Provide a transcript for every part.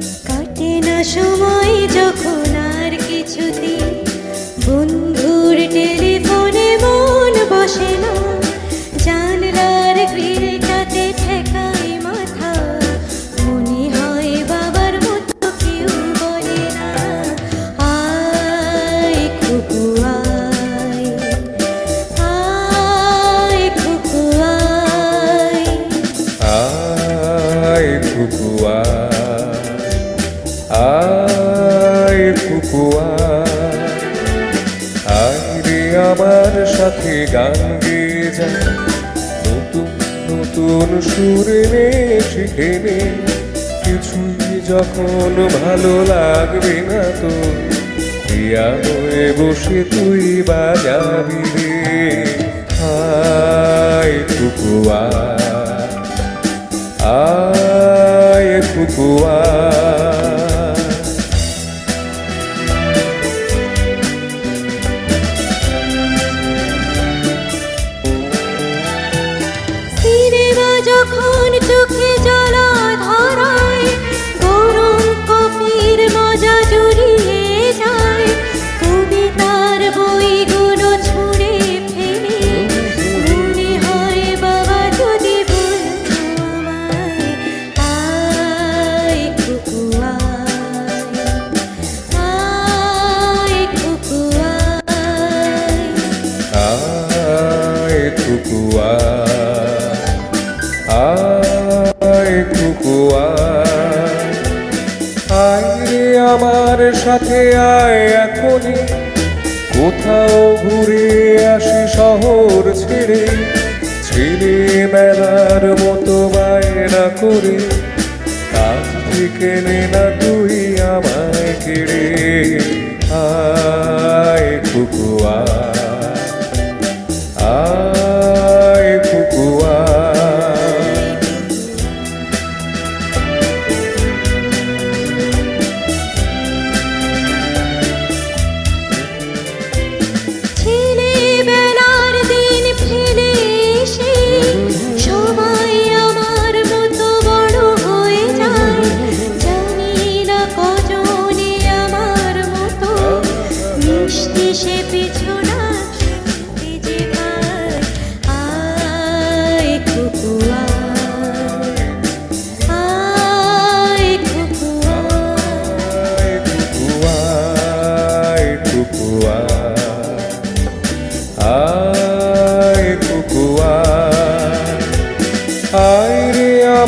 কাটে না সময় যখন আর কিছুতে। বন্ধুর টেলিফোনে মন বসে না। জানলার গ্রিলটাতে ঠেকাই মাথা। মনে হয় বাবার মতো বলে না। আয় খুকু, আয়। আয়। কুকুয়া আয় রে আমার সাথে গান গেয়ে যা নতুন নতুন সুরে নে শিখে নে। কিছুই যখন ভালো লাগবে না তো প্রিয়া হয়ে বসে তুই বাজাবি রে। আয় কুকুয়া আয় কুকুয়া আয় টুকু আয় আমার সাথে আয় এখনই। কোথাও ঘুরে আসি শহর ছেড়ে। ছেলে মেলার মতো বায়না করে।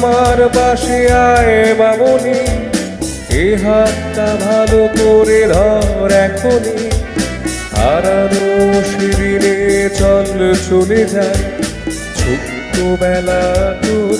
আমার পাশে আয় মামনি এ হাতটা ভালো করে ধর এখনই। হারানো শিবিরে চল চলে যায় ছোট্ট বেলা তোর